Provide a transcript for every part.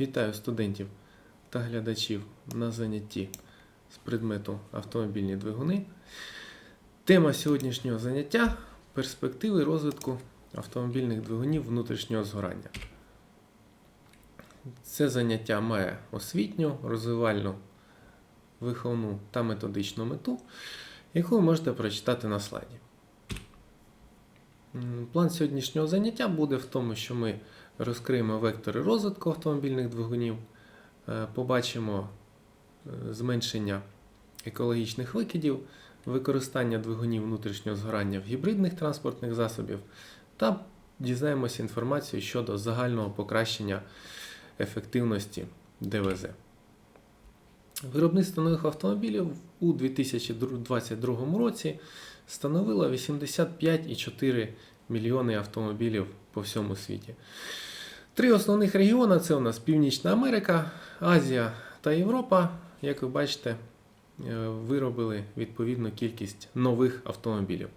Вітаю студентів та глядачів на занятті з предмету автомобільні двигуни. Тема сьогоднішнього заняття перспективи розвитку автомобільних двигунів внутрішнього згорання. Це заняття має освітню, розвивальну, виховну та методичну мету, яку ви можете прочитати на слайді. План сьогоднішнього заняття буде в тому, що ми розкриємо вектори розвитку автомобільних двигунів, е, побачимо е, зменшення екологічних викидів, використання двигунів внутрішнього згорання в гібридних транспортних засобів та дізнаємося інформацію щодо загального покращення ефективності ДВЗ. Виробництво нових автомобілів у 2022 році становило 85,4 мільйони автомобілів по всьому світі. Три основних регіони це у нас Північна Америка, Азія та Європа. Як ви бачите, е, виробили відповідну кількість нових автомобілів,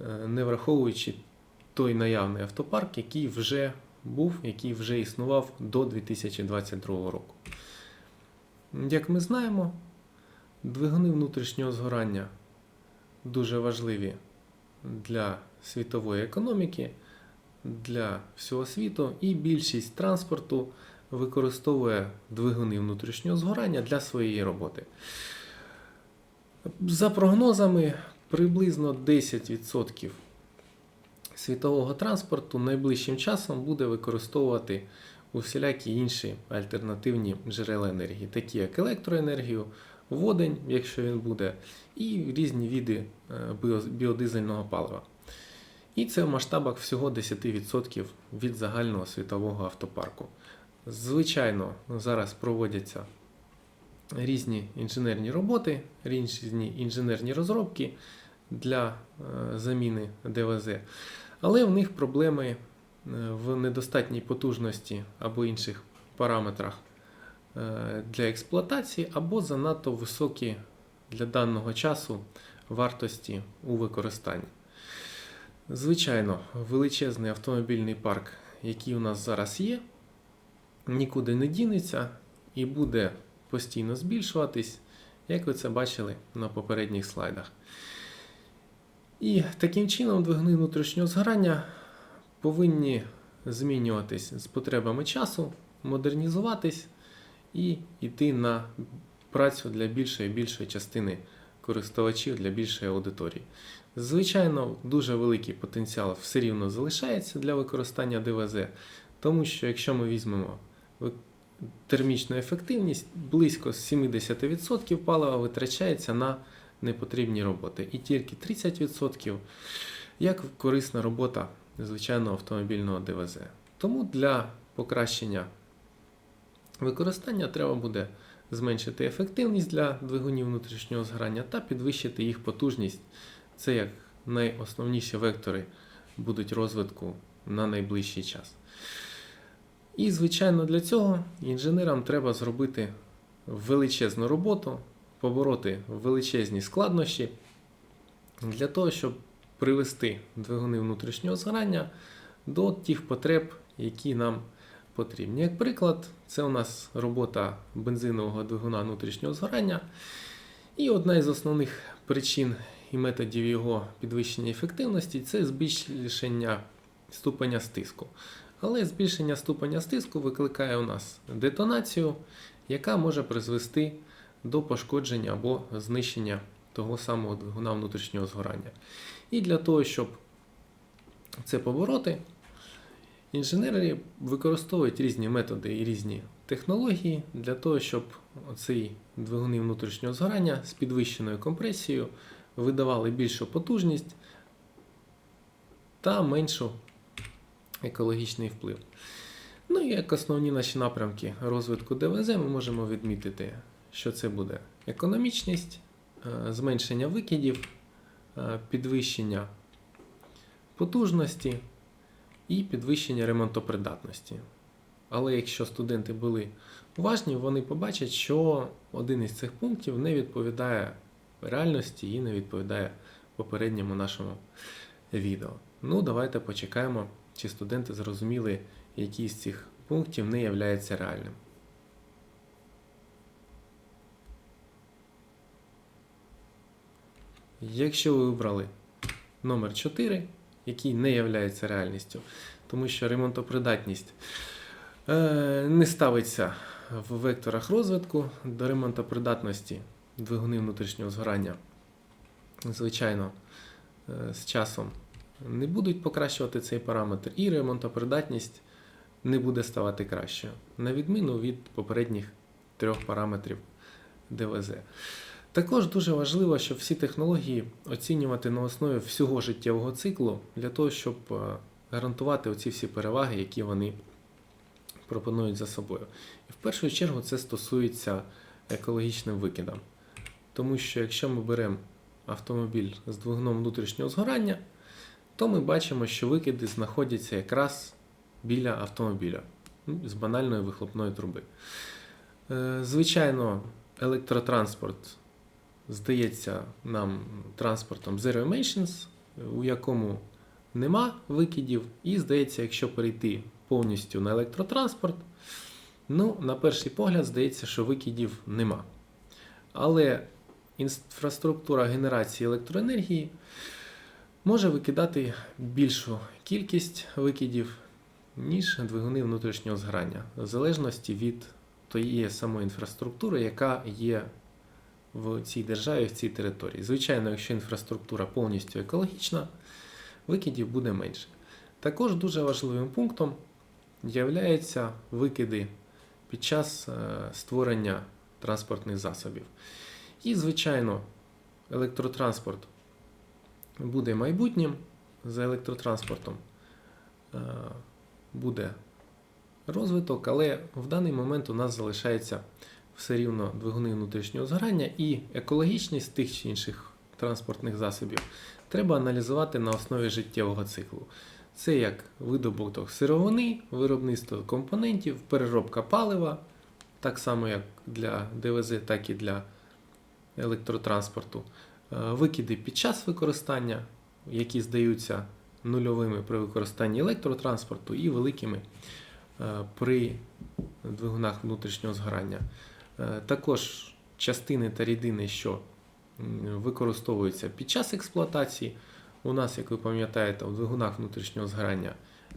е, не враховуючи той наявний автопарк, який вже був, який вже існував до 2022 року. Як ми знаємо, двигуни внутрішнього згорання дуже важливі для світової економіки, для всього світу, і більшість транспорту використовує двигуни внутрішнього згорання для своєї роботи. За прогнозами, приблизно 10% світового транспорту найближчим часом буде використовувати усілякі інші альтернативні джерела енергії, такі як електроенергію, водень, якщо він буде, і різні види е, біо- біодизельного палива. І це в масштабах всього 10% від загального світового автопарку. Звичайно, зараз проводяться різні інженерні роботи, різні інженерні розробки для е, заміни ДВЗ, але в них проблеми е, в недостатній потужності або інших параметрах е, для експлуатації, або занадто високі для даного часу вартості у використанні. Звичайно, величезний автомобільний парк, який у нас зараз є, нікуди не дінеться і буде постійно збільшуватись, як ви це бачили на попередніх слайдах. І таким чином двигуни внутрішнього згорання повинні змінюватись з потребами часу, модернізуватись і йти на працю для більшої і більшої частини користувачів, для більшої аудиторії. Звичайно, дуже великий потенціал все рівно залишається для використання ДВЗ, тому що якщо ми візьмемо термічну ефективність, близько 70% палива витрачається на непотрібні роботи, і тільки 30% як корисна робота звичайного автомобільного ДВЗ. Тому для покращення використання треба буде зменшити ефективність для двигунів внутрішнього згорання та підвищити їх потужність. Це як найосновніші вектори будуть розвитку на найближчий час. І, звичайно, для цього інженерам треба зробити величезну роботу, побороти величезні складнощі для того, щоб привести двигуни внутрішнього згорання до тих потреб, які нам потрібні. Як приклад, це у нас робота бензинового двигуна внутрішнього згорання. І одна із основних причин і методів його підвищення ефективності це збільшення ступеня стиску. Але збільшення ступеня стиску викликає у нас детонацію, яка може призвести до пошкодження або знищення того самого двигуна внутрішнього згорання. І для того, щоб це побороти, інженери використовують різні методи і різні технології для того, щоб ці двигуни внутрішнього згорання з підвищеною компресією видавали більшу потужність та меншу екологічний вплив. Ну і як основні наші напрямки розвитку ДВЗ ми можемо відмітити, що це буде економічність, е, зменшення викидів, е, підвищення потужності і підвищення ремонтопридатності. Але якщо студенти були уважні, вони побачать, що один із цих пунктів не відповідає реальності і не відповідає попередньому нашому відео. Ну, давайте почекаємо, чи студенти зрозуміли, який з цих пунктів не являється реальним. Якщо ви вибрали номер 4, який не являється реальністю, тому що ремонтопридатність е, не ставиться в векторах розвитку до ремонтопридатності двигуни внутрішнього згорання, звичайно, е, з часом не будуть покращувати цей параметр, і ремонтопридатність не буде ставати кращою, на відміну від попередніх трьох параметрів ДВЗ. Також дуже важливо, щоб всі технології оцінювати на основі всього життєвого циклу для того, щоб е, гарантувати оці всі переваги, які вони пропонують за собою. І в першу чергу це стосується екологічним викидам. Тому що якщо ми беремо автомобіль з двигуном внутрішнього згорання, то ми бачимо, що викиди знаходяться якраз біля автомобіля ну, з банальної вихлопної труби. Е, Звичайно, електротранспорт здається нам транспортом Zero Emissions, у якому нема викидів, і здається, якщо перейти повністю на електротранспорт, ну, на перший погляд, здається, що викидів нема. Але інфраструктура генерації електроенергії може викидати більшу кількість викидів, ніж двигуни внутрішнього згорання, в залежності від тієї самої інфраструктури, яка є в цій державі, в цій території. Звичайно, якщо інфраструктура повністю екологічна, викидів буде менше. Також дуже важливим пунктом являються викиди під час е, створення транспортних засобів. І, звичайно, електротранспорт буде майбутнім. За електротранспортом е, буде розвиток, але в даний момент у нас залишається все рівно двигуни внутрішнього згорання і екологічність тих чи інших транспортних засобів треба аналізувати на основі життєвого циклу. Це як видобуток сировини, виробництво компонентів, переробка палива, так само як для ДВЗ, так і для електротранспорту, е, викиди під час використання, які здаються нульовими при використанні електротранспорту і великими е, при двигунах внутрішнього згорання. Е, Також частини та рідини, що використовуються під час експлуатації. У нас, як ви пам'ятаєте, у двигунах внутрішнього згорання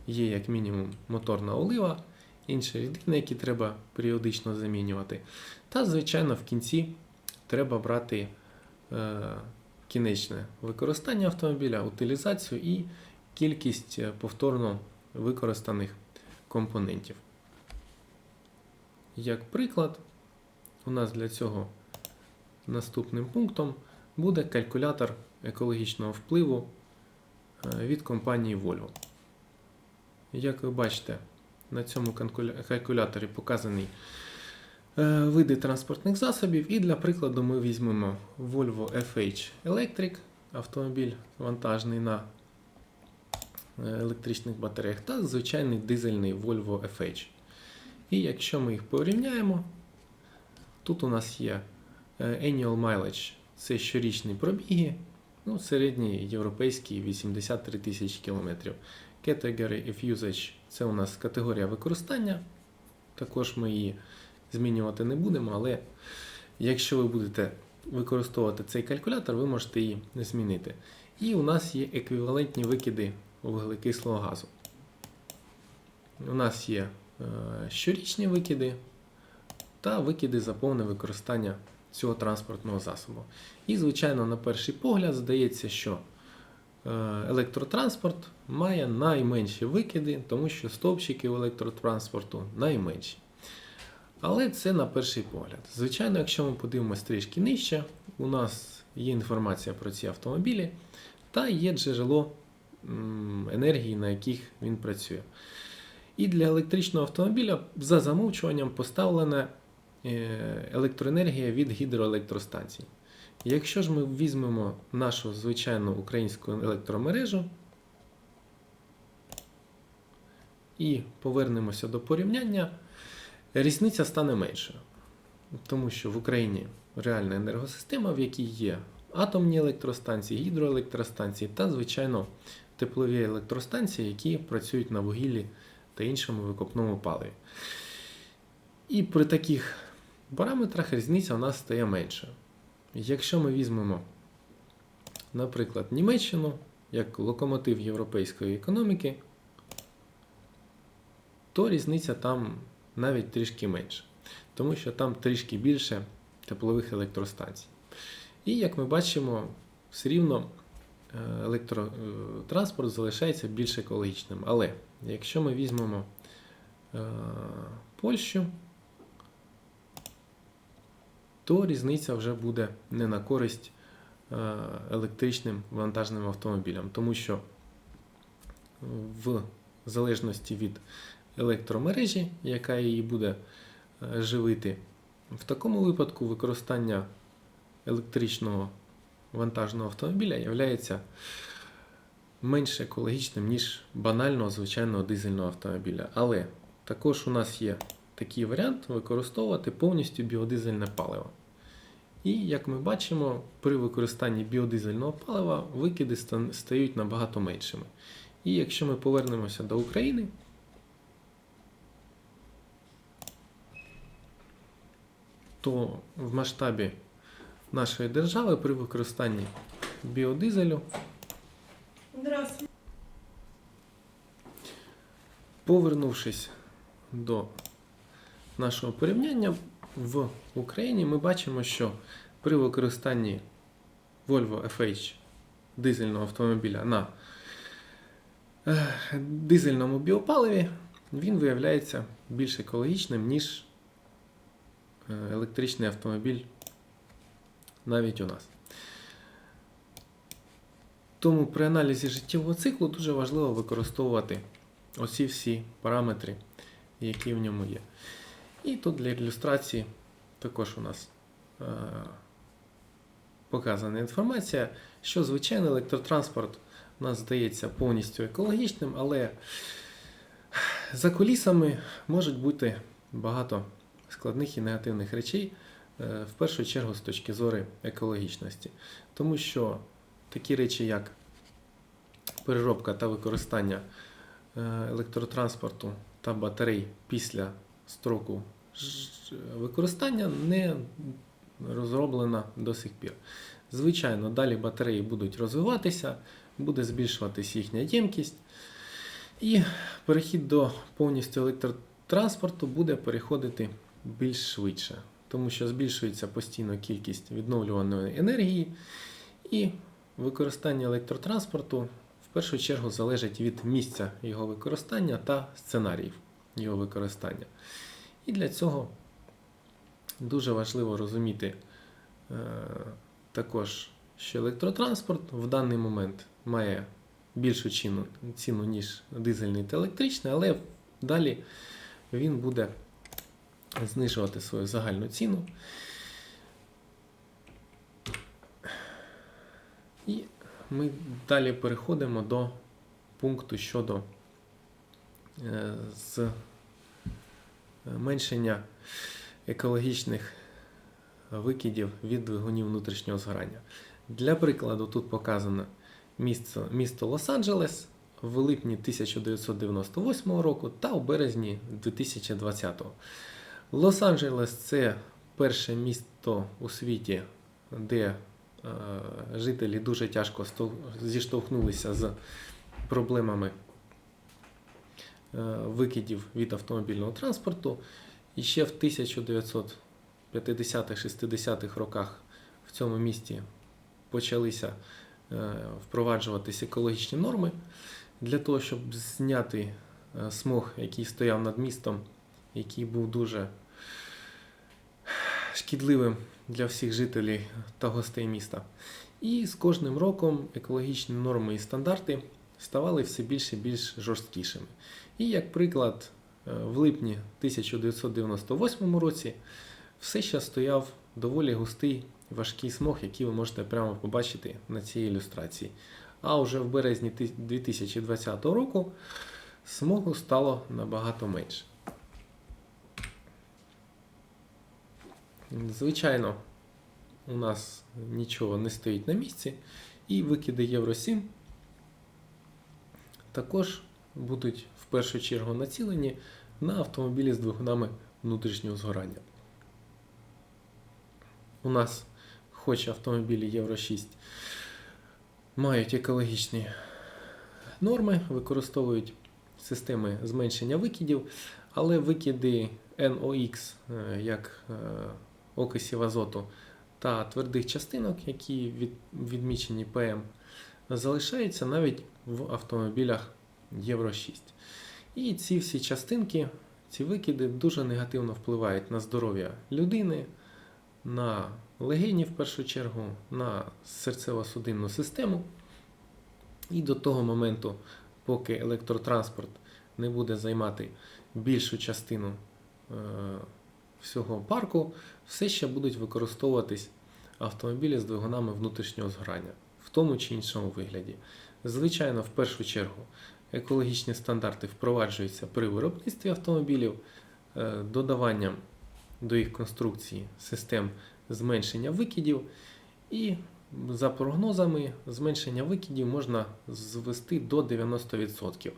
є як мінімум моторна олива, інші рідини, які треба періодично замінювати. Та, звичайно, в кінці треба брати е, кінечне використання автомобіля, утилізацію і кількість е, повторно використаних компонентів. Як приклад, у нас для цього наступним пунктом буде калькулятор екологічного впливу е, від компанії Volvo. Як ви бачите, на цьому калькуляторі показаний види транспортних засобів. І для прикладу ми візьмемо Volvo FH Electric, автомобіль вантажний на е, електричних батареях, та звичайний дизельний Volvo FH. І якщо ми їх порівняємо, тут у нас є е, Annual Mileage це щорічні пробіги, ну, середній європейський 83 тисячі кілометрів. Category of Usage це у нас категорія використання. Також ми її змінювати не будемо, але якщо ви будете використовувати цей калькулятор, ви можете її змінити. І у нас є еквівалентні викиди вуглекислого газу. У нас є е, щорічні викиди та викиди за повне використання цього транспортного засобу. І, звичайно, на перший погляд здається, що е, електротранспорт має найменші викиди, тому що стовпчики у електротранспорту найменші. Але це на перший погляд. Звичайно, якщо ми подивимося трішки нижче, у нас є інформація про ці автомобілі та є джерело енергії, на яких він працює. І для електричного автомобіля за замовчуванням поставлена е, електроенергія від гідроелектростанцій. Якщо ж ми візьмемо нашу звичайну українську електромережу і повернемося до порівняння, різниця стане меншою. Тому що в Україні реальна енергосистема, в якій є атомні електростанції, гідроелектростанції та, звичайно, теплові електростанції, які працюють на вугіллі та іншому викопному паливі. І при таких параметрах різниця у нас стає меншою. Якщо ми візьмемо наприклад, Німеччину як локомотив європейської економіки, то різниця там навіть трішки менша, тому що там трішки більше теплових електростанцій. І як ми бачимо, все рівно е, електротранспорт залишається більш екологічним. Але якщо ми візьмемо е, Польщу, то різниця вже буде не на користь е, електричним вантажним автомобілям, тому що в залежності від електромережі, яка її буде е, живити, в такому випадку використання електричного вантажного автомобіля є менш екологічним, ніж банального звичайного дизельного автомобіля. Але також у нас є такий варіант використовувати повністю біодизельне паливо. І, як ми бачимо, при використанні біодизельного палива викиди стають набагато меншими. І якщо ми повернемося до України, то в масштабі нашої держави при використанні біодизелю. Повернувшись до нашого порівняння, в Україні ми бачимо, що при використанні Volvo FH дизельного автомобіля на е, дизельному біопаливі він виявляється більш екологічним, ніж електричний автомобіль навіть у нас. Тому при аналізі життєвого циклу дуже важливо використовувати оці всі параметри, які в ньому є. І тут для ілюстрації також у нас е, показана інформація, що звичайний електротранспорт у нас здається повністю екологічним, але за кулісами можуть бути багато складних і негативних речей, е, в першу чергу з точки зору екологічності. Тому що такі речі, як переробка та використання е, електротранспорту та батарей після строку використання не розроблена до сих пір. Звичайно, далі батареї будуть розвиватися, буде збільшуватись їхня ємкість, і перехід до повністю електротранспорту буде переходити більш швидше, тому що збільшується постійно кількість відновлюваної енергії, і використання електротранспорту в першу чергу залежить від місця його використання та сценаріїв його використання. І для цього дуже важливо розуміти е, також, що електротранспорт в даний момент має більшу ціну, ціну ніж дизельний та електричний, але далі він буде знижувати свою загальну ціну. І ми далі переходимо до пункту щодо е, зменшення екологічних викидів від двигунів внутрішнього згорання. Для прикладу, тут показано місто, місто Лос-Анджелес в липні 1998 року та у березні 2020. Лос-Анджелес це перше місто у світі, де е, жителі дуже тяжко зіштовхнулися з проблемами е, викидів від автомобільного транспорту. І ще в 1950-60-х роках в цьому місті почалися е, впроваджуватись екологічні норми для того, щоб зняти е, смог, який стояв над містом, який був дуже шкідливим для всіх жителів та гостей міста. І з кожним роком екологічні норми і стандарти ставали все більше і більш жорсткішими. І як приклад, е, в липні 1998 році все ще стояв доволі густий важкий смог, який ви можете прямо побачити на цій ілюстрації. А вже в березні 2020 року смогу стало набагато менше. Звичайно, у нас нічого не стоїть на місці, і викиди Євро 7 також будуть в першу чергу націлені на автомобілі з двигунами внутрішнього згорання. У нас, хоч автомобілі Євро 6 мають екологічні норми, використовують системи зменшення викидів, але викиди NOx, е, як е, окисів азоту та твердих частинок, які від, відмічені ПМ, залишаються навіть в автомобілях Євро 6. І ці всі частинки, ці викиди дуже негативно впливають на здоров'я людини, на легені в першу чергу, на серцево-судинну систему. І до того моменту, поки електротранспорт не буде займати більшу частину е, всього парку, все ще будуть використовуватись автомобілі з двигунами внутрішнього згорання в тому чи іншому вигляді. Звичайно, в першу чергу екологічні стандарти впроваджуються при виробництві автомобілів, е, додаванням до їх конструкції систем зменшення викидів, і за прогнозами зменшення викидів можна звести до 90%,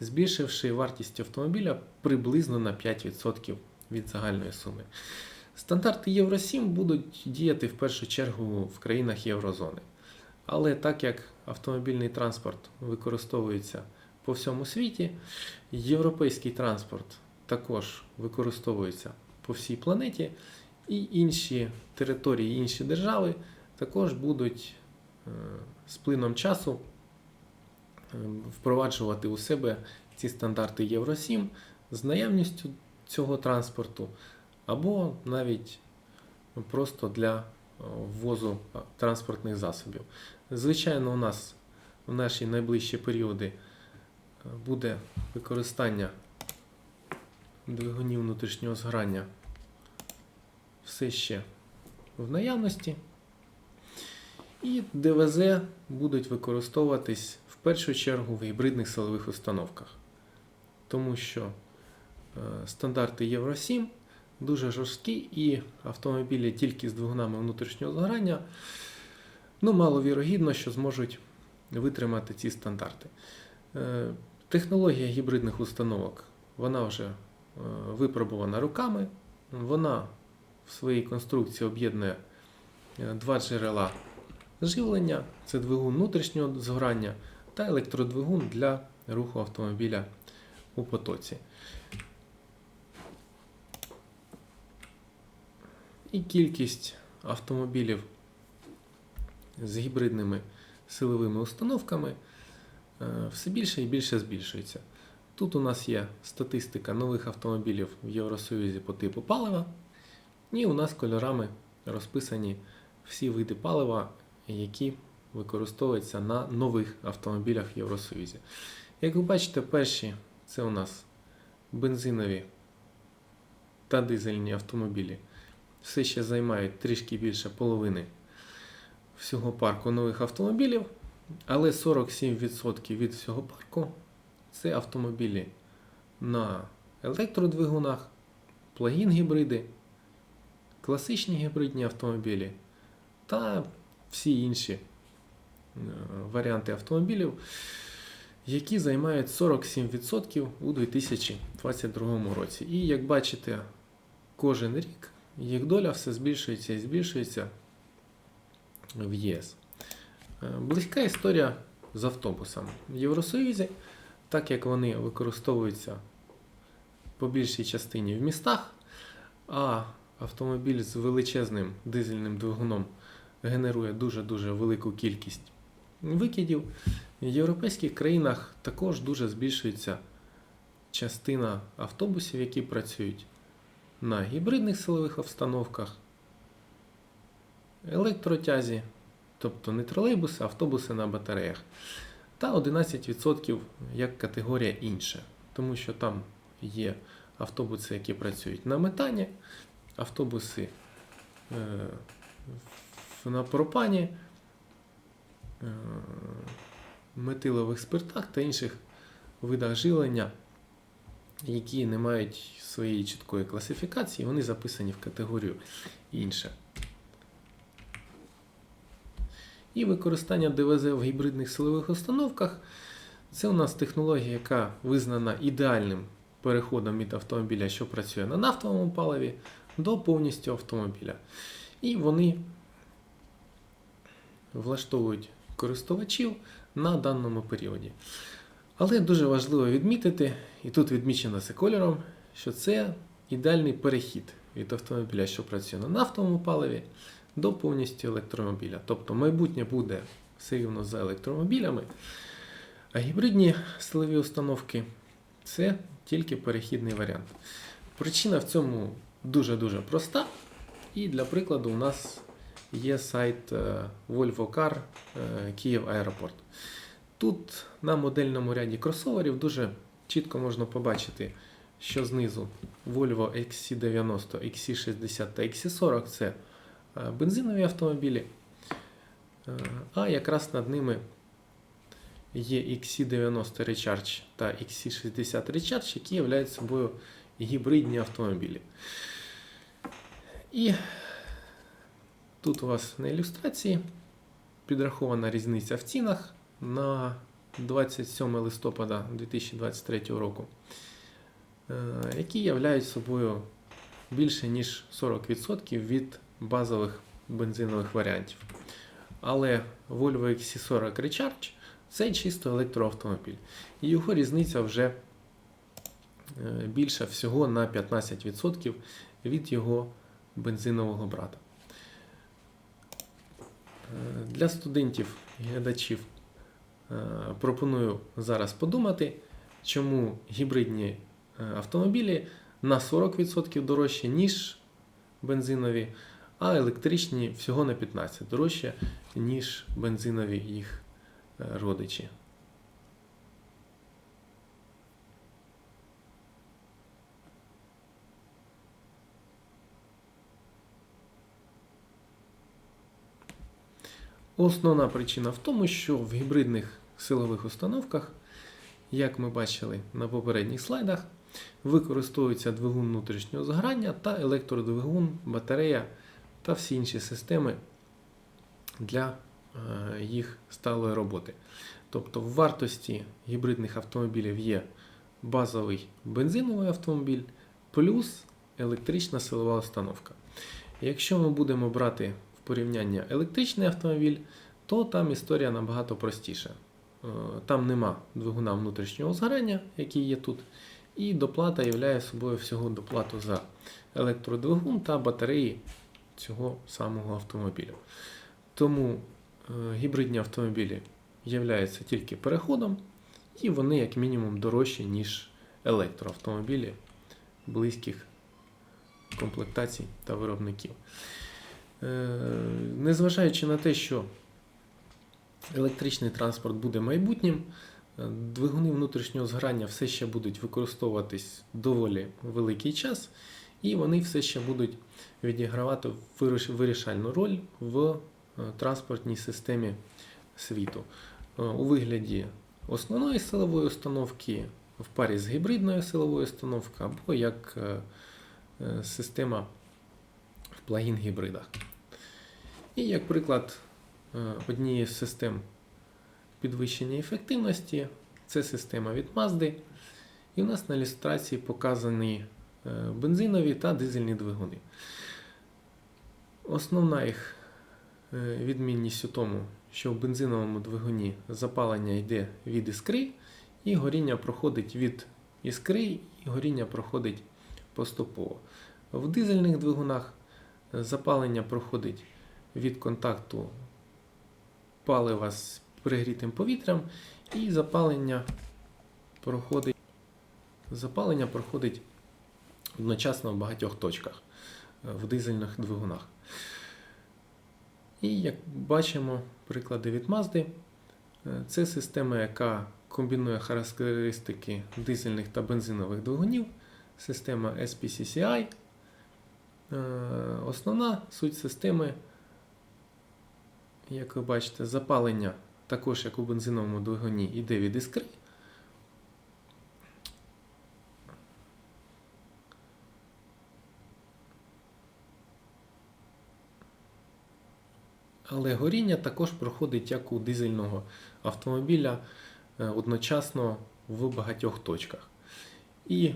збільшивши вартість автомобіля приблизно на 5% від загальної суми. Стандарти Євро 7 будуть діяти в першу чергу в країнах Єврозони. Але так як автомобільний транспорт використовується по всьому світі, європейський транспорт також використовується по всій планеті, і інші території, інші держави також будуть е, з плином часу е, впроваджувати у себе ці стандарти Євро 7 з наявністю цього транспорту, або навіть просто для е, ввозу транспортних засобів. Звичайно, у нас в наші найближчі періоди е, буде використання двигунів внутрішнього згорання все ще в наявності. І ДВЗ будуть використовуватись в першу чергу в гібридних силових установках, тому що е, стандарти Євро 7 дуже жорсткі і автомобілі тільки з двигунами внутрішнього згорання ну, маловірогідно, що зможуть витримати ці стандарти. Е, Технологія гібридних установок вона вже е, випробувана руками, вона в своїй конструкції об'єднує е, два джерела живлення, це двигун внутрішнього згорання та електродвигун для руху автомобіля у потоці. І кількість автомобілів з гібридними силовими установками е, все більше і більше збільшується. Тут у нас є статистика нових автомобілів в Євросоюзі по типу палива, і у нас кольорами розписані всі види палива, які використовуються на нових автомобілях в Євросоюзі. Як ви бачите, перші це у нас бензинові та дизельні автомобілі. Все ще займають трішки більше половини всього парку нових автомобілів, але 47% від всього парку це автомобілі на електродвигунах, плагін гібриди, класичні гібридні автомобілі та всі інші е, варіанти автомобілів, які займають 47% у 2022 році. І як бачите, кожен рік їх доля все збільшується і збільшується в ЄС. Е, Близька історія з автобусами. В Євросоюзі, так як вони використовуються по більшій частині в містах, а автомобіль з величезним дизельним двигуном генерує дуже-дуже велику кількість викидів, в європейських країнах також дуже збільшується частина автобусів, які працюють на гібридних силових установках, електротязі, тобто не тролейбуси, а автобуси на батареях, та 11% як категорія інше, тому що там є автобуси, які працюють на метані, автобуси е, на пропані, е, метилових спиртах та інших видах живлення, які не мають своєї чіткої класифікації, вони записані в категорію інше. І використання ДВЗ в гібридних силових установках це у нас технологія, яка визнана ідеальним переходом від автомобіля, що працює на нафтовому паливі, до повністю автомобіля. І вони влаштовують користувачів на даному періоді. Але дуже важливо відмітити, і тут відмічено це кольором, що це ідеальний перехід від автомобіля, що працює на нафтовому паливі, до повністю електромобіля. Тобто майбутнє буде все рівно за електромобілями, а гібридні силові установки це тільки перехідний варіант. Причина в цьому дуже-дуже проста. І для прикладу, у нас є сайт е, Volvo Car е, Київ Аеропорт. Тут на модельному ряді кросоверів дуже чітко можна побачити, що знизу Volvo XC90, XC60 та XC40 це е, бензинові автомобілі, Е, а якраз над ними є XC90 Recharge та XC60 Recharge, які являють собою гібридні автомобілі. І тут у вас на ілюстрації підрахована різниця в цінах на 27 листопада 2023 року, е, які являють собою більше ніж 40% від базових бензинових варіантів. Але Volvo XC40 Recharge це чисто електроавтомобіль. І його різниця вже е, більша всього на 15% від його бензинового брата. Е, Для студентів і глядачів пропоную зараз подумати, чому гібридні е, автомобілі на 40% дорожчі, ніж бензинові, а електричні всього на 15% дорожче, ніж бензинові їх е, родичі. Основна причина в тому, що в гібридних силових установках, як ми бачили на попередніх слайдах, використовується двигун внутрішнього згорання та електродвигун, батарея та всі інші системи для е, їх сталої роботи. Тобто в вартості гібридних автомобілів є базовий бензиновий автомобіль плюс електрична силова установка. Якщо ми будемо брати порівняння електричний автомобіль, то там історія набагато простіша. Е, Там нема двигуна внутрішнього згорання, який є тут, і доплата являє собою всього доплату за електродвигун та батареї цього самого автомобіля. Тому е, гібридні автомобілі являються тільки переходом, і вони, як мінімум, дорожчі, ніж електроавтомобілі близьких комплектацій та виробників. Е, Незважаючи на те, що електричний транспорт буде майбутнім, е, двигуни внутрішнього згорання все ще будуть використовуватись доволі великий час, і вони все ще будуть відігравати вирішальну роль в е, транспортній системі світу. У вигляді основної силової установки в парі з гібридною силовою установкою або як система в плагін-гібридах. І як приклад е, однієї з систем підвищення ефективності це система від Mazda. І у нас на ілюстрації показані е, бензинові та дизельні двигуни. Основна їх е, відмінність у тому, що в бензиновому двигуні запалення йде від іскри, і горіння проходить від іскри, і горіння проходить поступово. В дизельних двигунах запалення проходить від контакту палива з пригрітим повітрям, і запалення проходить, запалення проходить одночасно в багатьох точках е, в дизельних двигунах. І як бачимо, приклади від Mazda, е, це система, яка комбінує характеристики дизельних та бензинових двигунів, система SPCCI. Е, Основна суть системи, як ви бачите, запалення, також як у бензиновому двигуні, йде від іскри. Але горіння також проходить як у дизельного автомобіля е, одночасно в багатьох точках. І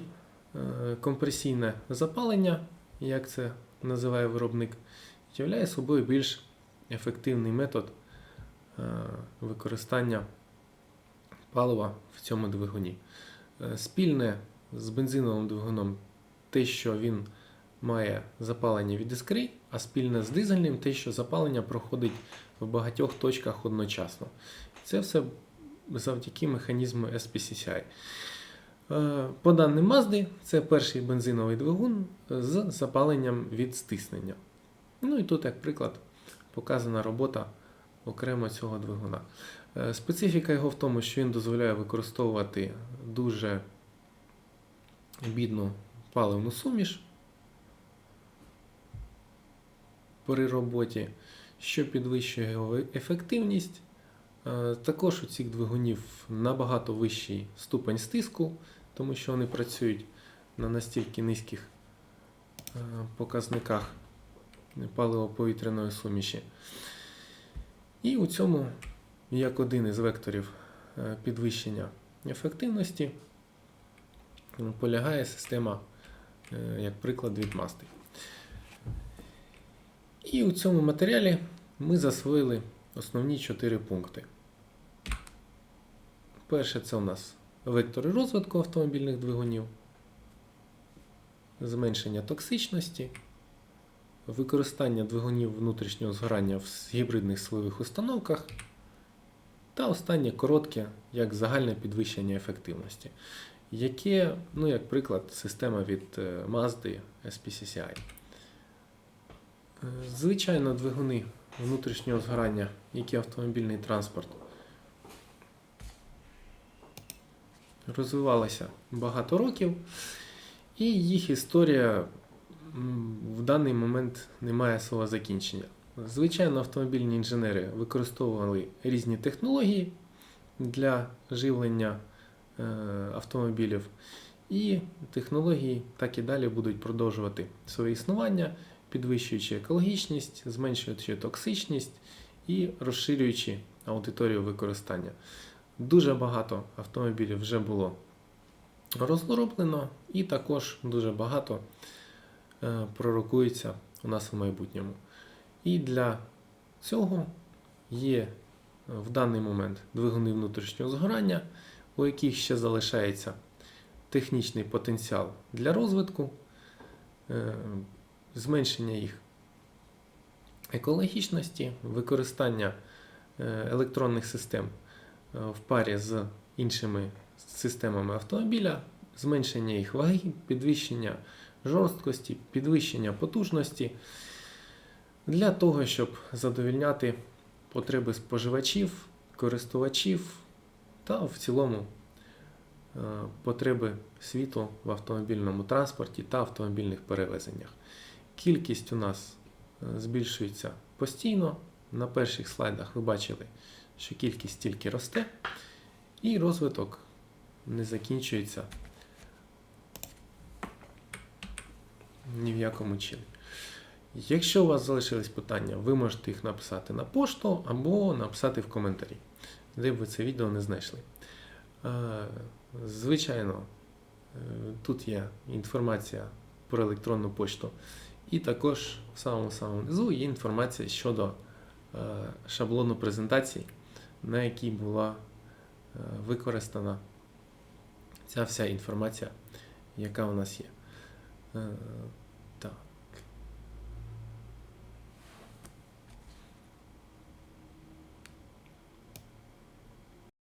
е, компресійне запалення, як це називає виробник, являє собою більш ефективний метод е, використання палива в цьому двигуні. Е, Спільне з бензиновим двигуном те, що він має запалення від іскри, а спільне з дизельним те, що запалення проходить в багатьох точках одночасно. Це все завдяки механізму SPCCI. Е, По даним Mazda, це перший бензиновий двигун з запаленням від стиснення. Ну і тут, як приклад, показана робота окремо цього двигуна. Е, Специфіка його в тому, що він дозволяє використовувати дуже бідну паливну суміш при роботі, що підвищує його ефективність. Е, Також у цих двигунів набагато вищий ступень стиску, тому що вони працюють на настільки низьких е, показниках паливо-повітряної суміші. І у цьому, як один із векторів е, підвищення ефективності, полягає система, е, як приклад від Mazda. І у цьому матеріалі ми засвоїли основні чотири пункти. Перше це у нас вектори розвитку автомобільних двигунів, зменшення токсичності, використання двигунів внутрішнього згорання в гібридних силових установках. Та останнє коротке, як загальне підвищення ефективності, яке, ну, як приклад, система від е, Mazda SPCCI. Е, Звичайно, двигуни внутрішнього згорання, як і автомобільний транспорт, розвивалися багато років, і їх історія в даний момент не має свого закінчення. Звичайно, автомобільні інженери використовували різні технології для живлення е, автомобілів, і технології так і далі будуть продовжувати своє існування, підвищуючи екологічність, зменшуючи токсичність і розширюючи аудиторію використання. Дуже багато автомобілів вже було розроблено, і також дуже багато е, пророкується у нас в майбутньому. І для цього є е, в даний момент двигуни внутрішнього згорання, у яких ще залишається технічний потенціал для розвитку, е, зменшення їх екологічності, використання електронних систем в парі з іншими системами автомобіля, зменшення їх ваги, підвищення жорсткості, підвищення потужності для того, щоб задовільняти потреби споживачів, користувачів та в цілому е, потреби світу в автомобільному транспорті та автомобільних перевезеннях. Кількість у нас е, збільшується постійно. На перших слайдах ви бачили, що кількість тільки росте, і розвиток не закінчується ні в якому чині. Якщо у вас залишились питання, ви можете їх написати на пошту або написати в коментарі, де б ви це відео не знайшли. Е, Звичайно, е, тут є інформація про електронну пошту, і також в самому самому низу є інформація щодо е, шаблону презентації, на якій була е, використана ця вся інформація, яка у нас є. Е,